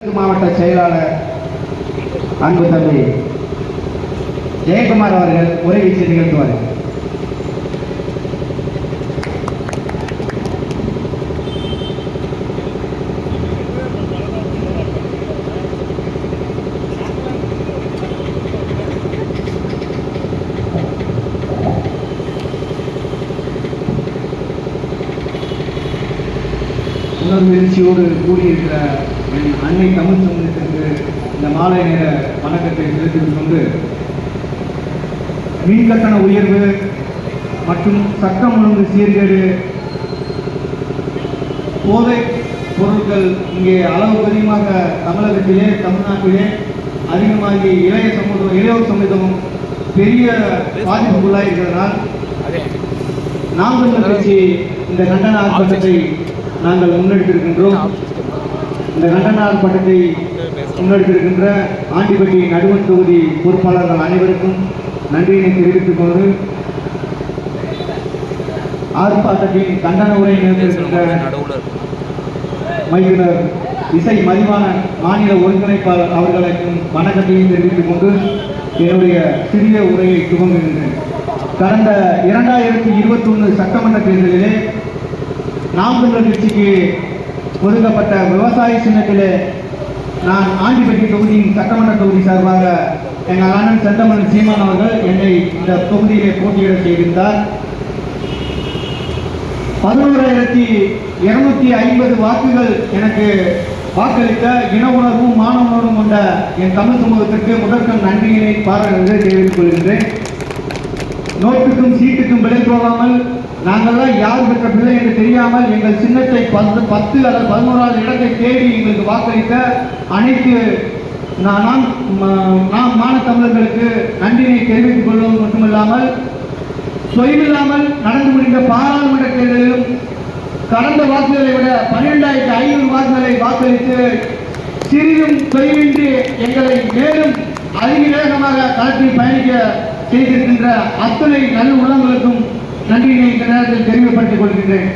மாவட்ட செயலாளர் அன்பு தம்பி ஜெயக்குமார் அவர்கள் உரை வீச்சு நிகழ்த்துவார்கள் உணர்வு எழுச்சியோடு கூடியிருக்கிற என் தமிழ் சமூகத்திற்கு இந்த மாலை நேர வணக்கத்தை செலுத்திக் கொண்டு மின் கட்டண உயர்வு மற்றும் சட்டம் ஒழுங்கு சீர்கேடு போதை பொருட்கள் இங்கே அளவுக்கு அதிகமாக தமிழகத்திலே தமிழ்நாட்டிலே அதிகமாகி இளைய சமூகம் இளையோர் சமூகம் பெரிய பாதிப்புகளாக இருக்கிறதால் நாங்கள் கட்சி இந்த கண்டன ஆர்ப்பாட்டத்தை நாங்கள் முன்னெடுத்திருக்கின்றோம். இந்த கண்டன பட்டத்தை முன்னெடுத்திருக்கின்ற ஆண்டிப்பட்டி நடுவன் தொகுதி பொறுப்பாளர்கள் அனைவருக்கும் நன்றியினை தெரிவித்துக் கொண்டு ஆர்ப்பாட்டத்தின் கண்டன உரை நிறுத்திருக்கின்ற மைனர் இசை மதிவான மாநில ஒருங்கிணைப்பாளர் அவர்களுக்கும் வணக்கத்தையும் தெரிவித்துக் கொண்டு என்னுடைய சிறிய உரையை துவங்குகின்றேன். கடந்த இரண்டாயிரத்தி இருபத்தி ஒன்று சட்டமன்ற தேர்தலிலே நாம் தமிழர் கட்சிக்கு ஒதுக்கப்பட்ட விவசாய சின்னத்திலே நான் ஆண்டிப்பட்டி தொகுதியின் சட்டமன்ற தொகுதி சார்பாக எங்கள் அண்ணன் செந்தமன் சீமான் அவர்கள் என்னை இந்த தொகுதியிலே போட்டியிட செய்திருந்தார். பதினோராயிரத்தி இருநூத்தி ஐம்பது வாக்குகள் எனக்கு வாக்களித்த இன உணர்வும் மான உணர்வும் கொண்ட என் தமிழ் சமூகத்திற்கு முதற்கண் நன்றியினை பாராட்டு தெரிவித்துக் கொள்கின்றேன். நோட்டுக்கும் சீட்டுக்கும் விலை போகாமல் நாங்கள்லாம் யார் பெற்ற பிள்ளை என்று தெரியாமல் எங்கள் சின்னத்தை பத்து பத்து அல்லது பதினோராவது இடத்தை தேடி எங்களுக்கு வாக்களித்த அனைத்து நான் நாம் ம- மான தமிழர்களுக்கு நன்றினை தெரிவித்துக் கொள்வது மட்டுமில்லாமல் தொய்வில்லாமல் நடந்து முடிந்த பாராளுமன்ற தேர்தலிலும் கடந்த வாக்குகளை விட பன்னிரெண்டாயிரத்தி ஐநூறு வாக்குகளை வாக்களித்து சிறிதும் தொய்வின்றி எங்களை மேலும் அதிவேகமாக களத்தில் பயணிக்க செய்திருக்கின்ற அத்தனை நல்ல உள்ளங்களுக்கும் நன்றியை இந்த நேரத்தில் தெரிவிப்படுத்திக் கொள்கின்றேன்.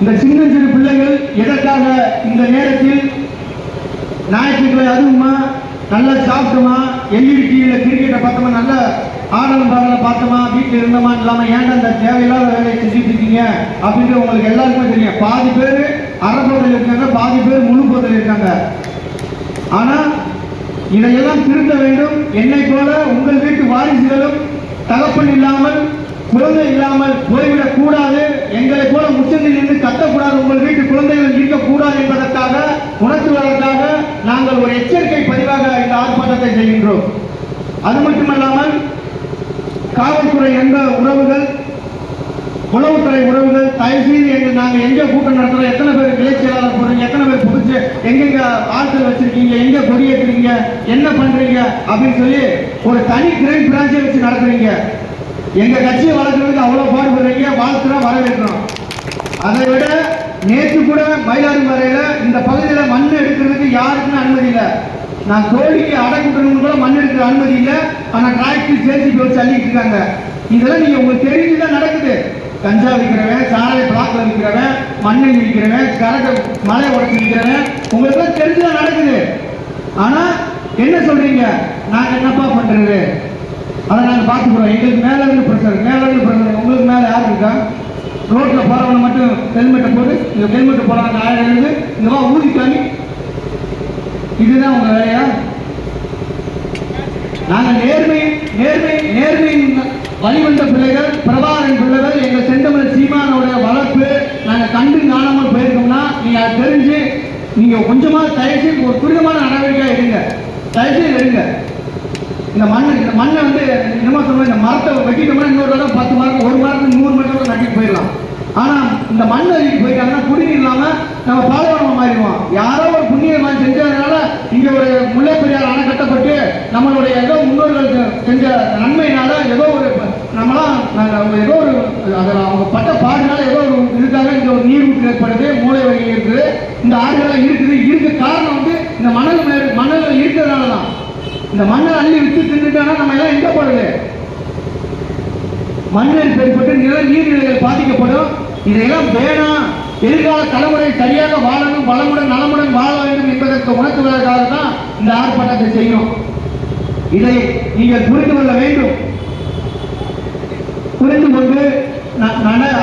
இந்த சின்ன சிறு பிள்ளைகள் எதற்காக இந்த நேரத்தில் ஞாயிற்றுக்கிழமை அதுவுமா நல்லா சாப்பிட்டோமா எல்இடி டிவியில் கிரிக்கெட்டை பார்த்தோமா நல்ல ஆடலும் பாடலை பார்த்தோமா வீட்டில் இருந்தோமா இல்லாமல் ஏன்டா இந்த தேவையில்லாத வேலையை செஞ்சுட்டு இருக்கீங்க அப்படின்ட்டு உங்களுக்கு எல்லாருக்குமே தெரியும். பாதி பேர் அரை இருக்காங்க பாதி பேர் முழு போதையில் இருக்காங்க. ஆனால் இதையெல்லாம் திருத்த வேண்டும். என்னை போல உங்கள் வீட்டு வாரிசுகளும் தகப்பன் இல்லாமல் குழந்தை இல்லாமல் போய்விடக் கூடாது. எங்களை போல முச்சந்தில் இருந்து கத்தக்கூடாது. உங்கள் வீட்டு குழந்தைகள் இருக்கக்கூடாது என்பதற்காக உணர்த்துவதற்காக நாங்கள் ஒரு எச்சரிக்கை பதிவாக இந்த ஆர்ப்பாட்டத்தை செய்கின்றோம். அது மட்டுமல்லாமல் காவல்துறை என்ற உறவுகள் உளவுத்துறை உறவுகள் தயவு செய்து எங்க நாங்கள் எங்கே கூட்டம் நடத்துறோம்? எத்தனை பேர் கிளை செயலாளர் போடுறீங்க எத்தனை பேர் புதுச்சு எங்கெங்க ஆட்கள் வச்சிருக்கீங்க? எங்கே கொடியேற்றுறீங்க என்ன பண்ணுறீங்க அப்படின்னு சொல்லி ஒரு தனி கிரைம் பிரான்ச்சை வச்சு நடத்துறீங்க. எங்கள் கட்சியை வளர்க்குறதுக்கு அவ்வளோ பாடுபடுறீங்க. வாழ்த்துறோம் வரவேற்கிறோம். அதை விட நேற்று கூட மயிலாடுதுறையில இந்த பகுதியில் மண் எடுக்கிறதுக்கு யாருக்குமே அனுமதி இல்லை. நான் தோழிக்கு அடக்குட்டணும் கூட மண் எடுக்கிற அனுமதி இல்லை. ஆனால் டிராக்டர் சேர்த்து வச்சு அள்ளிட்டு இருக்காங்க. இதெல்லாம் நீங்கள் உங்களுக்கு தெரிஞ்சுதான் நடக்குது. கஞ்சா விற்கிறவன் சாலை பிளாக்ல விற்கிறவன் மண்ணை விற்கிறவன் கரக மலை உடச்சு விற்கிறவன் உங்களுக்கு எல்லாம் தெரிஞ்சுதான் நடக்குது. ஆனா என்ன சொல்றீங்க? நாங்க என்னப்பா பண்றது? அதை நாங்க பார்த்துக்கிறோம். எங்களுக்கு மேல இருந்து பிரச்சனை மேல இருந்து பிரச்சனை உங்களுக்கு மேல யார் இருக்கா? ரோட்ல போறவங்க மட்டும் ஹெல்மெட்டை போட்டு இந்த ஹெல்மெட் போடுறாங்க ஆயிரம் இருந்து இந்த வா ஊதி இதுதான் உங்க வேலையா? நாங்க நேர்மை நேர்மை நேர்மை வழிவந்த பிள்ளைகள் பிரபாகரன் பிள்ளைகள் எங்கள் செந்தமிழ் சீமானோட வளர்ப்பு நாங்கள் கண்டு காணாமல் போயிருக்கோம்னா நீங்கள் அதை தெரிஞ்சு நீங்கள் கொஞ்சமாக தயவுசெய்து ஒரு துரிதமான நடவடிக்கையாக எடுங்க. தயவுசெய்து எடுங்க. இந்த மண் இந்த மண்ணை வந்து என்னமோ சொல்லுவோம் இந்த மரத்தை வெட்டிட்டோம்னா இன்னொரு தடவை பத்து மரம் ஒரு மரத்துக்கு நூறு மரத்தை கூட நட்டிட்டு போயிடலாம். ஆனால் இந்த மண் அள்ளிட்டு போயிட்டாங்கன்னா குடிநீர் இல்லாமல் நம்ம பாலைவனமா மாறிடுவோம். யாரோ ஒரு புண்ணியமாக செஞ்சதுனால இங்கே ஒரு முல்லை பெரியார் அணை கட்டப்பட்டு நம்மளுடைய ஏதோ முன்னோர்கள் செஞ்ச நன்மையினால ஏதோ ஒரு நம்மளாம் நாங்கள் அவங்க ஏதோ ஒரு அதில் அவங்க பட்ட பாடுனால ஏதோ ஒரு இதுக்காக இந்த ஒரு நீரூற்று ஏற்படுது மூளை வகை இருக்குது. இந்த ஆறுகள்லாம் இருக்குது. இருக்க காரணம் வந்து இந்த மணல் மணல் இருக்கிறதுனால தான் இந்த மண்ணை அள்ளி விட்டு தின்னுட்டானா நம்ம எல்லாம் எங்கே போடுது மண்ணில் ஏற்பட்டு நில நீர்நிலைகள் பாதிக்கப்படும். இதையெல்லாம் வேணாம். எதிர்கால தலைமுறை சரியாக வாழணும் வளமுடன் நலமுடன் வாழ வேண்டும் என்பதற்கு உணர்த்துவதற்காக தான் இந்த ஆர்ப்பாட்டத்தை செய்யும் இதை நீங்கள் புரிந்து கொள்ள வேண்டும். புரிந்து கொண்டு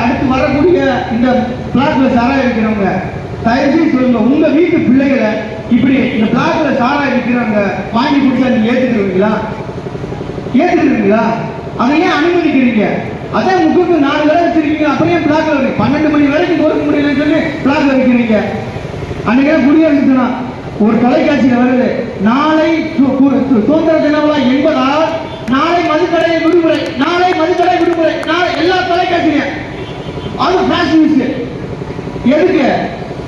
அடுத்து வரக்கூடிய இந்த பிளாக்ல சாரா இருக்கிறவங்க தயாரிச்சு சொல்லுங்க. உங்க வீட்டு பிள்ளைகளை இப்படி இந்த பிளாக்ல சாரா இருக்கிறவங்க வாங்கி குடிச்சா நீங்க ஏத்துக்கிறீங்களா? ஏத்துக்கிறீங்களா? அதை ஏன் அனுமதிக்கிறீங்க? அதான் முக்குக்கு நாலு வேலை வச்சிருக்கீங்க. அப்படியே பிளாக்ல இருக்கு பன்னெண்டு மணி வரைக்கும் கொடுக்க முடியலன்னு சொல்லி பிளாக்ல வைக்கிறீங்க. அன்னைக்கு குடியரசு ஒரு தொலைக்காட்சியில் வருது நாளை சுதந்திர தின விழா என்பதால் நாளை மதுக்கடை விடுமுறை நாளை மதுக்கடை விடுமுறை நாளை எல்லா தொலைக்காட்சியும் அது ஃபிளாஷ் நியூஸ் எதுக்கு?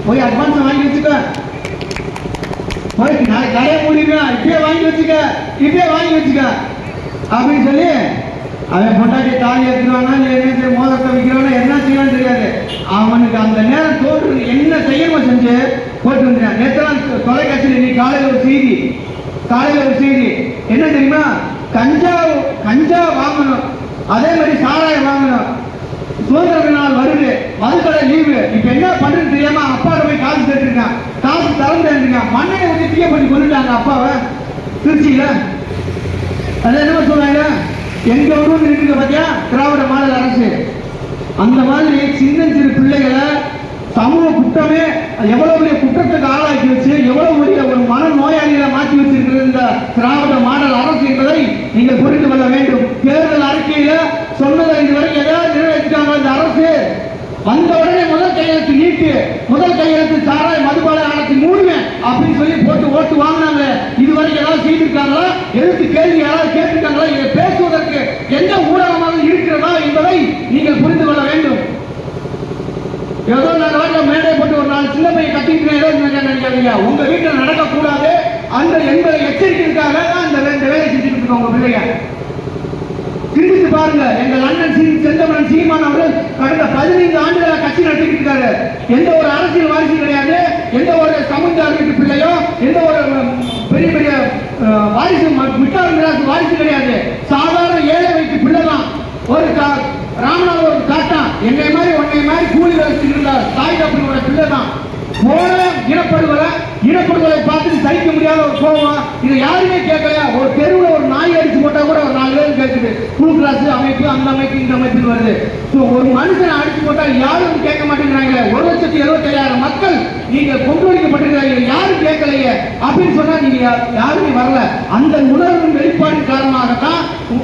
போய் அட்வான்ஸ் வாங்கி வச்சுக்க. போய் நாளை கடையை மூடிடுவேன் இப்பயே வாங்கி வச்சுக்க இப்பயே வாங்கி வச்சுக்க. அப்படின்னு சொல்லி அவன் பொண்டாட்டி தாலி எடுத்துருவானா இல்லை என்ன செய்ய மோதத்தை வைக்கிறானா என்ன செய்யலாம் தெரியாது. அவனுக்கு அந்த நேரம் தோற்று என்ன செய்யணுமோ செஞ்சு போட்டு வந்துட்டான். நேற்றுலாம் தொலைக்காட்சியில் இன்னைக்கு காலையில் ஒரு செய்தி காலையில் ஒரு செய்தி. என்ன தெரியுமா? கஞ்சா கஞ்சா வாங்கணும். அதே மாதிரி சாராயம் வாங்கணும். சுதந்திர நாள் வருது. மதுக்கடை லீவு இப்ப என்ன பண்றது தெரியாம அப்பாட்ட போய் காசு கேட்டுருக்கான். காசு திறந்துருக்காங்க மண்ணை வந்து தீய பண்ணி கொண்டுட்டாங்க அப்பாவை. திருச்சியில. அது என்ன சொல்றாங்க. எங்க ஊர் இருக்குது பாத்தியா? திராவிட மாநில அரசு. அந்த மாதிரி சின்ன சிறு பிள்ளைகளை சமூக குற்றமே எவ்வளவு பெரிய குற்றத்துக்கு ஆளாக்கி வச்சு எவ்வளவு பெரிய ஒரு மன நோயாளிகளை மாற்றி வச்சிருக்கிறது இந்த திராவிட மாடல் அரசு என்பதை நீங்கள் புரிந்து கொள்ள வேண்டும். தேர்தல் அறிக்கையில சொன்னதை இதுவரை ஏதாவது நிறைவேற்றிட்டாங்க இந்த அரசு வந்த உடனே முதல் கையெழுத்து நீட்டு முதல் கையெழுத்து சாராய மதுபான ஆலத்தை மூடுவேன் அப்படின்னு சொல்லி போட்டு ஓட்டு வாங்கினாங்க இதுவரை ஏதாவது செய்திருக்காங்களா? எழுத்து கேள்வி யாராவது கேட்டிருக்காங்களா? இதை பேசுவதற்கு எந்த ஊடகமாக இருக்கிறதா என்பதை நீங்கள் புரிந்து கொள்ள வேண்டும். ஏதோ நாங்க வாங்க மேடை போட்டு ஒரு நாலு சின்ன பையன் கட்டிட்டு ஏதோ நினைக்காதீங்க உங்க வீட்டில் நடக்கக்கூடாது. அந்த என்பதை எச்சரிக்கைக்காக தான் இந்த இந்த வேலை செஞ்சுட்டு இருக்கோம் உங்க பிள்ளைங்க. சிந்தித்து பாருங்க. எங்கள் அண்ணன் சீ செந்தமன் சீமான் அவர்கள் கடந்த பதினைந்து ஆண்டுகளாக கட்சி நடத்திட்டு இருக்காரு. எந்த ஒரு அரசியல் வாரிசு கிடையாது. எந்த ஒரு சமுதாய வீட்டு பிள்ளையோ எந்த ஒரு பெரிய பெரிய வாரிசு ம- மிட்டார் வாரிசு கிடையாது சாதாரண ஏழை வீட்டு பிள்ளை தான் ஒரு கா- ராமநாதன் ஒரு காட்டான் என்னை மாதிரி உன்னை மாதிரி கூலி வேலைக்கு இருந்தார் தாய் தப்பனோட பிள்ளை தான் போன இனப்படுகொலை இனப்படுகொலை பார்த்துட்டு சகிக்க முடியாத இது யாருமே கேட்கலையா ஒரு தெருவில் ஒரு நாய் அடிச்சு போட்டா கூட ஒரு நாலு பேர் கேட்குது ப்ளூ கிளாஸ் அமைப்பு அந்த அமைப்பு இந்த அமைப்பு வருது. ஸோ ஒரு மனுஷனை அடிச்சு போட்டா யாரும் கேட்க மாட்டேங்கிறாங்களே ஒரு லட்சத்தி எழுபத்தையாயிரம் மக்கள் நீங்க கொண்டு யாரும் கேட்கலையே அப்படின்னு சொன்னா நீங்க யாருமே வரல. அந்த உணர்வின் வெளிப்பாடு காரணமாகத்தான்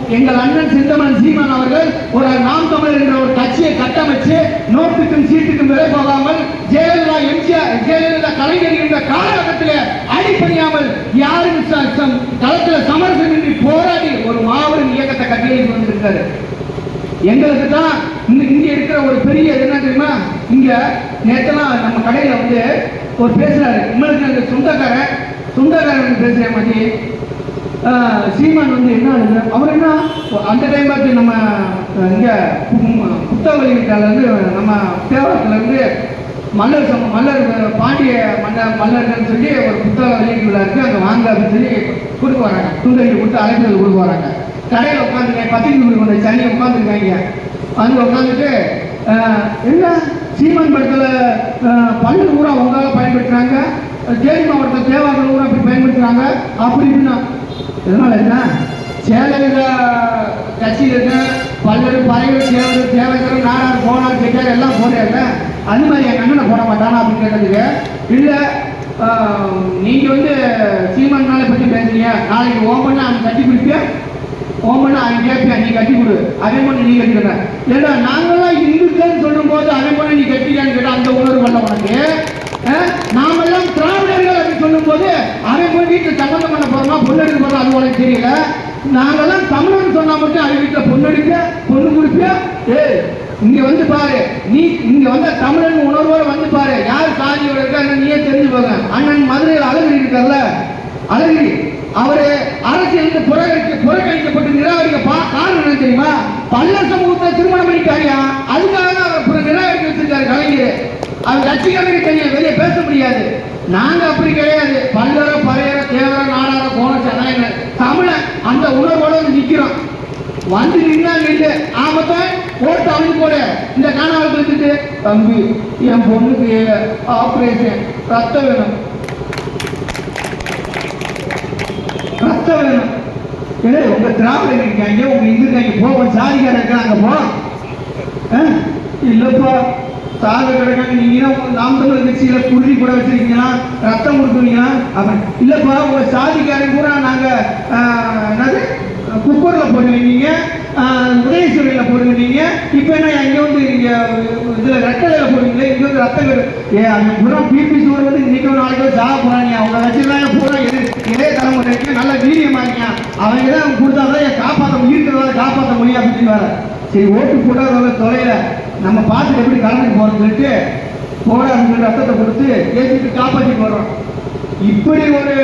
எங்கள் அண்ணன் செந்தமன் சீமான் அவர்கள் ஒரு நாம் தமிழர் என்ற ஒரு கட்சியை கட்டமைச்சு நோட்டுக்கும் சீட்டுக்கும் விலை போகாமல் ஜெயலலிதா எம்ஜிஆர் ஜெயலலிதா கலைஞர் என்ற காலகட்டத்தில் அடிப்படையாமல் யாரும் ச- சமரசம் களத்தில் போராடி ஒரு மாபெரும் இயக்கத்தை கட்டியெழுத்து வந்திருக்காரு. எங்களுக்கு தான் இங்க இருக்கிற ஒரு பெரிய என்ன தெரியுமா? இங்க நேற்றுலாம் நம்ம கடையில வந்து ஒரு பேசுறாரு. உங்களுக்கு அந்த சொந்தக்காரன் சொந்தக்காரன் பேசுறேன் மாதிரி சீமான் வந்து என்ன ஆகுது அவர் என்ன? அந்த டைம் பார்த்து நம்ம இங்க கு- புத்தகவழி நம்ம தேவாரத்துல இருந்து மல்லர் சம மல்லர் பாண்டிய மன்ன மல்லர்கள் சொல்லி ஒரு புத்தக வெளியீட்டுல இருக்கு. அங்கே வாங்க அப்படின்னு சொல்லி கொடுக்க வராங்க துண்டறிக்கை கொடுத்து அழைப்புதல் கொடுக்க வராங்க கடையில் உட்காந்துருக்கேன் பத்திரிக்கை கொடுக்க வந்த சனி உட்காந்துருக்காங்க அங்கே உட்காந்துட்டு என்ன? சீமன் படத்தில் பல்லு ஊரா உங்களால் பயன்படுத்துறாங்க. தேனி மாவட்டத்தில் தேவாக்கள் ஊரா அப்படி பயன்படுத்துறாங்க. அப்படி இப்படின்னா இதனால என்ன? சேலையில் கட்சியில் இருக்க. பல்வேறு பறவை சேவல் தேவைகள் நாடார் போனார் கேட்டார் எல்லாம் போடுறாங்க. அது மாதிரி என் அண்ணனை போட மாட்டானா அப்படின்னு கேட்டதுக்கு இல்லை நீங்கள் வந்து சீமன் நாளை பற்றி பேசுறீங்க. நாளைக்கு ஓம்பன்னா அவன் கட்டி பிடிப்பியா ஓமனா அவன் கேட்பியா? நீ கட்டி கொடு. அதே மாதிரி நீ கட்டிக்கிறேன் ஏடா நாங்களாம் இந்துக்கள் சொல்லும் போது அதே மாதிரி நீ கட்டிக்கான்னு கேட்டால் அந்த உணர்வு வரல உனக்கு? நாமெல்லாம் திராவிடர்கள் அப்படின்னு சொல்லும் போது அவன் போய் வீட்டில் சம்மந்தம் பண்ண போறோமா? பொண்ணெடுக்க போறோம்? அது உனக்கு தெரியல. நாங்கெல்லாம் தமிழன் சொன்னா மட்டும் அவன் வீட்டில் பொண்ணு எடுக்க பொண்ணு கொடுப்பியா ஏ இங்க வந்து பாரு. நீ இங்க வந்த தமிழன் உணர்வோட வந்து பாரு. யார் சாதியோட இருக்காங்க நீயே தெரிஞ்சு போங்க. அண்ணன் மதுரையில் அழகிரி இருக்கார்ல. அழகிரி அவரு அரசியலுக்கு புறக்கணிக்க புறக்கணிக்கப்பட்டு நிராகரிக்க பா- காரணம் என்ன தெரியுமா? பல்ல சமூகத்தை திருமணம் பண்ணிட்டாரியா அதுக்காக தான் அவர் நிராகரிக்க வச்சிருக்காரு கலைஞர். அவர் கட்சிக்காரருக்கு தெரியும் வெளியே பேச முடியாது. நாங்க அப்படி கிடையாது. பல்லர பறையற தேவர நாடார கோண தமிழன் அந்த உணர்வோட வந்து நிக்கிறோம். வந்து நின்னா நின்று ஆமத்தான் ஓட்டு அவனுக்கு போட. இந்த காணாமல் வச்சுட்டு தம்பி என் பொண்ணுக்கு ஆப்ரேஷன் ரத்தம் வேணும். ரத்தம் வேணும். ஏ உங்க திராவிடங்க இருக்காங்க உங்க இந்து இருக்காங்க போவோம் சாதிக்கார இருக்காங்க போ. இல்லப்பா சாக கிடக்காங்க நீங்க நாம் தமிழ் கட்சியில குருதி கூட வச்சிருக்கீங்களா? ரத்தம் கொடுக்குறீங்களா? அப்ப இல்லப்பா உங்க சாதிக்காரன் கூட நாங்க என்னது? குக்கர்ல போடுவீங்க. உதயசூரியில போடுவீங்க இப்போ என்ன இங்கே வந்து இங்கே இதில் ரெட்டலையில் போடுவீங்களே இங்கே வந்து ரத்தம் ஏ அந்த புறம் பிபி சுகர் வந்து இன்னைக்கு ஒரு நாளைக்கு சாக போகிறாங்க அவங்க வச்சுருந்தாங்க பூரா எது இதே தலைமுறைக்கு நல்ல வீரியமாங்க அவங்க தான் கொடுத்தாதான் என் காப்பாற்ற இருக்கிறதால காப்பாற்ற முடியும் அப்படின்னு வர சரி ஓட்டு போடாதவங்க தொலைல நம்ம பார்த்து எப்படி கலந்துட்டு போகிறோம்னு சொல்லிட்டு போட அப்படின்னு ரத்தத்தை கொடுத்து ஏற்றிட்டு காப்பாற்றிட்டு வரோம் இப்படி ஒரு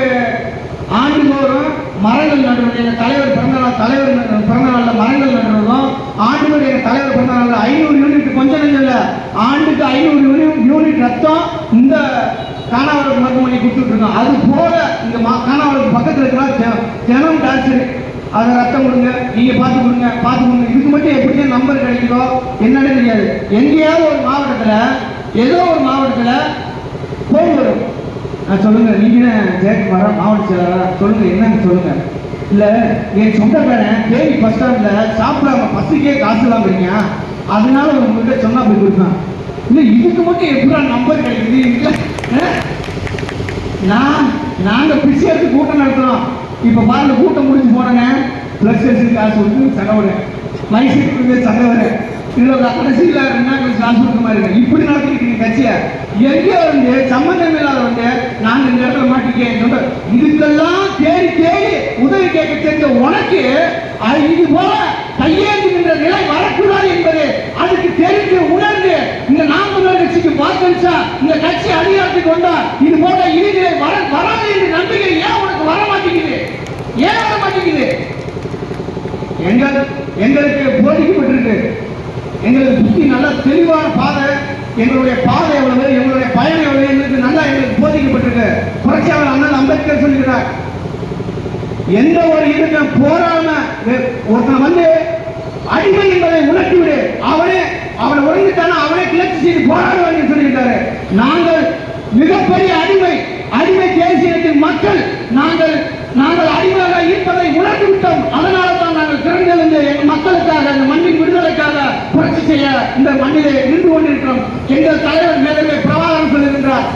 ஆண்டுதோறும் மரங்கள் நடுவது. எங்கள் தலைவர் பிறந்தநாள் தலைவர் பிறந்தநாளில் பிறந்த நாளில் மரங்கள் நடுறதும் ஆண்டுதோறும் எங்கள் தலைவர் பிறந்த நாளில் ஐநூறு யூனிட் கொஞ்சம் நெஞ்சம் இல்லை. ஆண்டுக்கு ஐநூறு யூனிட் யூனிட் ரத்தம் இந்த காணாவளுக்கு மருத்துவமனை கொடுத்துட்டு இருக்கோம். அது போல இந்த மா- காணாவளுக்கு பக்கத்தில் இருக்கிற தினம் டாக்டர் அதை ரத்தம் கொடுங்க. நீங்கள் பார்த்து கொடுங்க பார்த்து கொடுங்க. இதுக்கு மட்டும் எப்படியும் நம்பர் கிடைக்குதோ என்னன்னு தெரியாது. எங்கேயாவது ஒரு மாவட்டத்தில் ஏதோ ஒரு மாவட்டத்தில் போய் வரும் சொல்லுங்க நீங்களே நீங்க வர மாவட்ட செயலாளர் சொல்லுங்க என்னன்னு சொல்லுங்க. இல்ல என் சொந்தக்காரன் தேனி பஸ் ஸ்டாண்ட்ல சாப்பிடாம பஸ்ஸுக்கே காசு வாங்குறீங்க அதனால உங்ககிட்ட சொன்னா போய் கொடுத்தான் இல்ல இதுக்கு மட்டும் எப்படா நம்பர் கிடைக்குது. ஆ? நான் நாங்க பிசி எடுத்து கூட்டம் நடத்துறோம். இப்ப பாருங்க கூட்டம் முடிஞ்சு போனேங்க பிளஸ் காசு கொடுத்து சடவுடு மைசூருக்கு சடவுடு இதுல கடைசியில் ரெண்டு நாள் மாதிரி இருக்கு. இப்படி நடத்திருக்கீங்க கட்சியை. எங்கே வந்து சம்பந்தம் இல்லாத வந்து நாங்க இந்த இடத்துல மாட்டிக்கேன் சொல்ற இதுக்கெல்லாம் தேடி தேடி உதவி கேட்க தெரிஞ்ச உனக்கு அது இது போல கையேந்துகின்ற நிலை வரக்கூடாது என்பது அதுக்கு தெரிந்து உணர்ந்து இந்த நாம் கட்சிக்கு வாக்களிச்சா இந்த கட்சி அதிகாரத்துக்கு வந்தா இது போல இனிநிலை வர வராது என்று நம்பிக்கை ஏன் உனக்கு வர மாட்டேங்குது? ஏன் வர மாட்டேங்குது? எங்கள் எங்களுக்கு போதிக்கப்பட்டிருக்கு. எங்களுக்கு புத்தி நல்லா தெளிவான பாதை எங்களுடைய பாதை எவ்வளவு எங்களுடைய பயணம் எவ்வளவு எங்களுக்கு நல்லா எங்களுக்கு போதிக்கப்பட்டிருக்கு. புரட்சியாளர் அண்ணன் அம்பேத்கர் சொல்லுகிறார் எந்த ஒரு இதுக்கு போராம ஒருத்தன் வந்து அடிமை என்பதை உணர்த்திவிடு அவனே அவனை உணர்ந்துட்டானா அவனே கிளர்ச்சி செய்து போராடுவான்னு சொல்லியிருக்காரு நாங்கள் மிகப்பெரிய அடிமை அடிமை தேசியத்தின் மக்கள் நாங்கள் நாங்கள் அடிமையாக இருப்பதை உணர்ந்து விட்டோம் அதனால தான் நாங்கள் திறந்தெழுந்து எங்கள் மக்களுக்காக இந்த மண்ணின் விடுதலைக்காக புரட்சி செய்ய இந்த மண்ணிலே நின்று கொண்டிருக்கிறோம் எங்கள் தலைவர் மேலவே பிரபாகரன் சொல்லுகின்றார்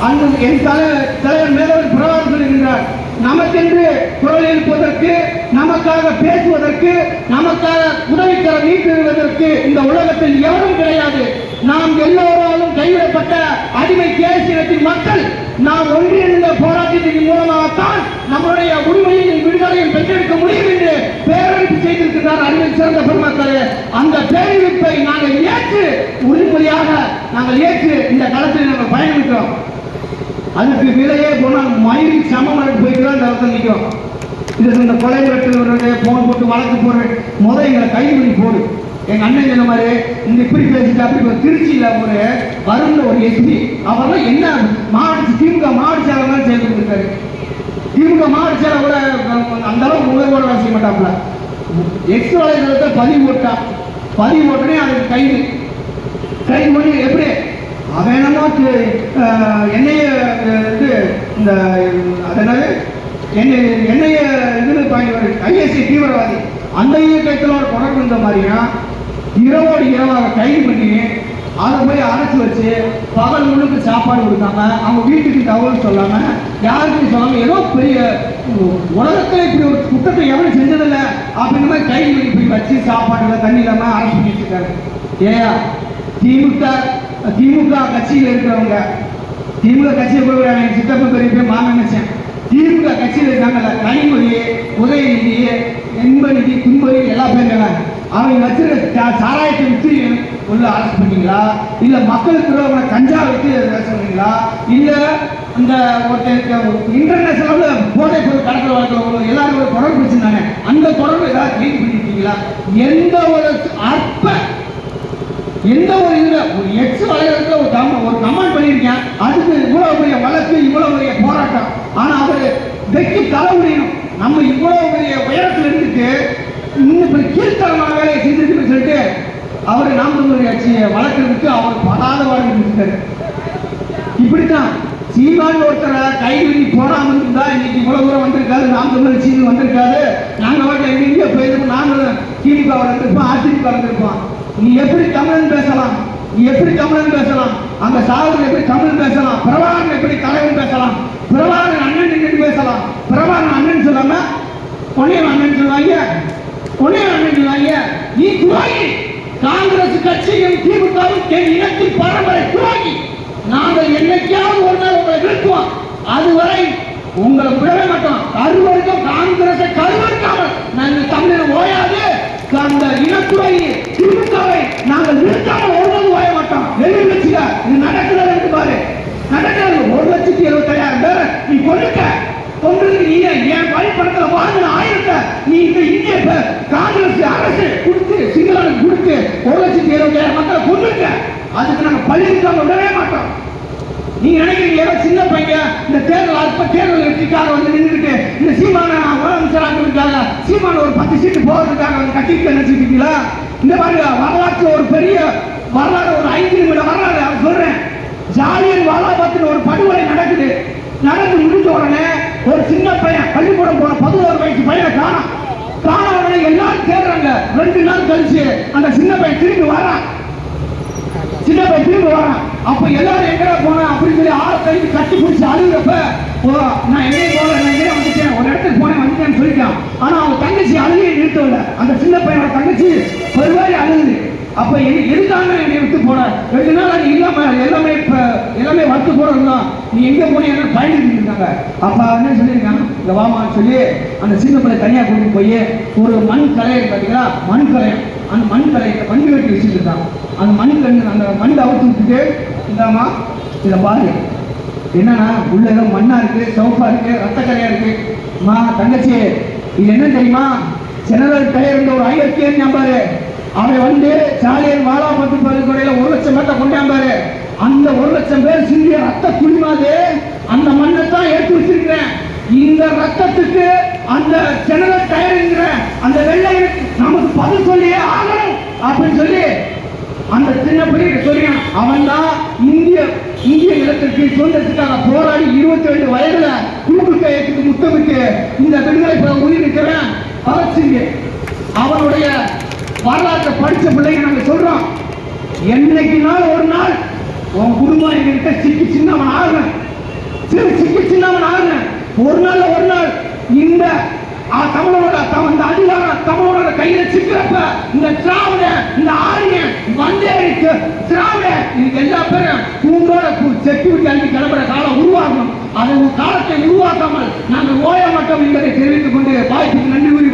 அன்றும் என் தலைவர் தலைவர் மேலவர் பிரபாகரன் சொல்லுகின்றார் நமக்கென்று குரல் எழுப்புவதற்கு நமக்காக பேசுவதற்கு நமக்காக உதவிக்கரம் நீட்டுவதற்கு இந்த உலகத்தில் எவரும் கிடையாது. நாம் எல்லோராலும் கைவிடப்பட்ட அடிமை தேசியத்தின் மக்கள் நாம் ஒன்றிணைந்த போராட்டத்தின் மூலமாகத்தான் நம்முடைய உரிமை விடுதலையும் பெற்றெடுக்க முடியும் என்று பேரழிப்பு சேர்ந்த பெருமக்களே அந்த பேரிழிப்பை நாங்கள் ஏற்று உறுதிமொழியாக நாங்கள் ஏற்று இந்த களத்தில் நாங்கள் பயணிக்கிறோம். அதுக்கு விலையே போனால் மயில் சமம் போயிட்டு தான் இந்த இடத்துல நிற்கும். இது இந்த கொலை மிரட்டல் போன் போட்டு வழக்கு போடு முத எங்களை கைது பண்ணி போடு. எங்க அண்ணன் சொன்ன மாதிரி இந்த இப்படி பேசிட்டு அப்படி பே- திருச்சியில் ஒரு வருண்ல ஒரு எஸ்பி அவரெல்லாம் என்ன மாவட்ட திமுக மாவட்ட செயலர் சேர்ந்து இருக்காரு திமுக மாவட்ட செயலர் கூட அந்த அளவுக்கு உணர்வோட செய்ய மாட்டாப்ல எக்ஸ் வலைதளத்தை பதிவு போட்டான் பதிவு போட்டனே அதுக்கு கைது. கைது பண்ணி எப்படி? அவனமா எண்ணெய அஹ், இது இந்த அதனால என்னை என்னைய எண்ணெய இது ஐஎஸ்சி தீவிரவாதி. அந்த இயக்கத்தில் ஒரு தொடர்பு இருந்த மாதிரினா இரவோடு இரவாக கைது பண்ணி அதை போய் அரைச்சி வச்சு பகல் முழுக்க சாப்பாடு கொடுக்காம அவங்க வீட்டுக்கு தகவல் சொல்லாம யாருக்கும் சொல்லாம ஏதோ பெரிய உலகத்துல இப்படி ஒரு குற்றத்தை எவனும் செஞ்சதில்லை அப்படின்னு மாதிரி கை பண்ணி போய் வச்சு சாப்பாடுல தண்ணி இல்லாம அரைச்சி பண்ணி வச்சிருக்காரு ஏயா திமுக திமுக கட்சியில் இருக்கிறவங்க திமுக கட்சியை போய் என் சித்தப்பன் பெரிய பேர் மாமன் நினைச்சேன் திமுக கட்சியில் இருக்காங்கல்ல கனிமொழி உதயநிதி என்பநிதி துன்பதி எல்லா பேருங்க அவங்க வச்சிருக்க சா- சாராயத்தை வச்சு உள்ள அரசு பண்ணீங்களா இல்ல மக்களுக்கு உள்ள கஞ்சா வச்சு அரசு பண்ணீங்களா இல்ல இந்த ஒருத்தர் போதை பொருள் கடத்தல் வழக்கில் எல்லாரும் ஒரு தொடர்பு வச்சிருந்தாங்க அந்த தொடர்பு ஏதாவது கைது பண்ணிருக்கீங்களா எந்த ஒரு அற்ப எந்த ஒரு இதுல ஒரு எக்ஸ் வலைதளத்துல ஒரு கம் ஒரு கமெண்ட் பண்ணியிருக்கேன் அதுக்கு இவ்வளவு பெரிய வழக்கு இவ்வளவு பெரிய போராட்டம். ஆனா அவரு வெக்கி தலை முடியணும் நம்ம இவ்வளவு பெரிய உயரத்துல இருந்துட்டு இன்னும் இப்படி கீழ்த்தரமான வேலையை செஞ்சிருக்குன்னு சொல்லிட்டு அவர் நாம் கட்சியை வளர்க்கறதுக்கு அவர் படாத வாழ்க்கை இருக்காரு இப்படித்தான் சீமான் ஒருத்தரை கைது போடாமல் இருந்தா இன்னைக்கு இவ்வளவு தூரம் வந்திருக்காரு நாம் தமிழர் சீனி வந்திருக்காரு. நாங்க வாட்டி எங்க இந்தியா போயிருக்கோம் நாங்களும் திமுக வளர்ந்துருப்போம் அதிமுக வளர்ந்துருப்போம். நீ எப்படி தமிழன் பேசலாம்? நீ எப்படி தமிழன் பேசலாம்? அந்த சாதனை எப்படி தமிழ் பேசலாம்? பிரபாகரன் எப்படி தலைவன் பேசலாம்? பிரபாகரன் அண்ணன் நின்று பேசலாம்? பிரபாகரன் அண்ணன் சொல்லாம பொன்னியன் பொன்னியன் அண்ணன் சொல்லுவாங்க நீ துவாகி காங்கிரஸ் கட்சியும் திமுகவும் என் இனத்தின் பரம்பரை துவாகி நாங்கள் என்னைக்காவது ஒரு நாள் உங்களை வீழ்த்துவோம். அதுவரை உங்களை விடவே மாட்டோம். கருவருக்கும் காங்கிரஸை கருவறுக்காமல் நாங்கள் தமிழர் ஓயாது. அந்த இனத்துறையை திமுகவை நாங்கள் இருத்தவன் ஒரு நாள் ஓய மாட்டோம். எழுதி வச்சுக்க இது நடக்கிறது என்று பாரு. நடக்கிறது ஒரு லட்சத்தி எழுபத்தாயிரம் பேர் நீ கொண்டுக்க கொண்டு நீங்க என் வழிபடத்தில் வாங்கின ஆயிரத்தை நீ இந்த இந்திய ப- காங்கிரஸ் அரசு கொடுத்து சிங்களனுக்கு கொடுத்து ஒரு லட்சத்தி எழுபத்தாயிரம் மக்களை கொண்டுருக்க அதுக்கு நாங்க பள்ளிக்காம விடவே மாட்டோம். நீங்க நினைக்கிறீங்க ஏதோ சின்ன பையன் இந்த தேர்தல் அற்ப தேர்தல் வெற்றிக்காக வந்து நின்றுட்டு இந்த சீமான முதலமைச்சராக இருக்காங்க சீமான ஒரு பத்து சீட்டு போகிறதுக்காக வந்து கட்டிட்டு நினைச்சிட்டு இருக்கீங்களா? இந்த மாதிரி வரலாற்று ஒரு பெரிய வரலாறு ஒரு ஐந்து நிமிட வரலாறு அவர் சொல்றேன். ஜாலியன் வாலாபாத்தில் ஒரு படுகொலை நடக்குது. நடந்து முடிஞ்ச உடனே ஒரு சின்ன பையன் பள்ளிக்கூடம் போன பதினோரு வயசு பையனை காணும் காணவனை எல்லாரும் தேடுறாங்க ரெண்டு நாள் கழிச்சு அந்த சின்ன பையன் திரும்பி வரான் சின்ன பையன் திரும்பி வரான் அப்ப எல்லாரும் எங்கடா போன? அப்படின்னு சொல்லி ஆறு கைது கட்டி பிடிச்சி அழுகுறப்ப ஓ நான் எங்கேயும் போகல நான் எங்கேயும் வந்துட்டேன். ஒரு இடத்துக்கு போனேன் வந்துட்டேன்னு சொல்லிட்டான். ஆனா அவன் தங்கச்சி அழுகையை நிறுத்தவில்லை. அந்த சின்ன பையனோட தங்கச்சி பெருவாரி அழுகுது. அப்ப எதுக்காக என்னை விட்டு போன? ரெண்டு நாள் நீ இல்லாம எல்லாமே இப்ப எல்லாமே வறுத்து போறதுதான் நீ எங்க போனீங்க பயந்துட்டு இருக்காங்க அப்ப என்ன சொல்லியிருக்காங்க? இந்த வாமான்னு சொல்லி அந்த சின்ன பிள்ளை தனியா கொண்டு போய் ஒரு மண் கலையை பார்த்தீங்கன்னா மண் கலை. அந்த மண் கலையை மண் வெட்டி வச்சுட்டு இருக்கான். அந்த மண் கண் அந்த மண் அவுத்து விட்டுட்டு இந்தாமா இதை பாரு. என்னன்னா உள்ள ஏதோ மண்ணா இருக்கு சவுப்பா இருக்கு ரத்த கரையா இருக்கு. மா தங்கச்சி இது என்ன தெரியுமா? ஜெனரல் டயர் இருந்த ஒரு ஐஎஸ்கே நம்பரு. அவன் வந்து சாலியன் வாழாபத்து பல்கொடையில ஒரு லட்சம் பேர்த்த கொண்டாந்தாரு. அந்த ஒரு லட்சம் பேர் சிந்திய ரத்த குளிமாது அந்த மண்ணை தான் எடுத்து வச்சிருக்கிறேன். இந்த ரத்தத்துக்கு அந்த ஜெனரல் டயருங்கிற அந்த வெள்ளை நமக்கு பதில் சொல்லியே ஆகணும் அப்படின்னு சொல்லி அந்த சின்ன பையன் சொல்லியான் அவன் தான் இந்திய இந்திய நிலத்திற்கு சுதந்திரத்துக்காக போராடி இருபத்தி ரெண்டு வயதுல தூக்கு கையத்துக்கு முத்தமிட்டு இந்த விடுதலை உயிர் இருக்கிறேன். பகத்சிங் அவனுடைய வரலாற்றை படிச்ச பிள்ளைங்க நாங்க சொல்றோம். என்னைக்கு நாள் ஒரு நாள் உன் குடும்பம் எங்ககிட்ட சிக்கி சின்னவன் ஆகுறேன். சிறு சிக்கி சின்னவன் ஆகுறேன். ஒரு நாள் ஒரு நாள் இந்த ஆ, தமிழோட தம் இந்த அதிகாரம் தமிழோட கையில சிக்கிறப்ப இந்த திராவிட இந்த ஆரிய வந்தேரிக்கு திராவிட இதுக்கு எல்லா பேரும் பூண்டோட செட்டு விட்டு அள்ளி கிளம்புற காலம் உருவாகும் அது காலத்தை உருவாக்காமல் நாங்கள் ஓய மாட்டோம் என்பதை தெரிவித்துக் கொண்டு வாய்ப்புக்கு நன்றி கூறி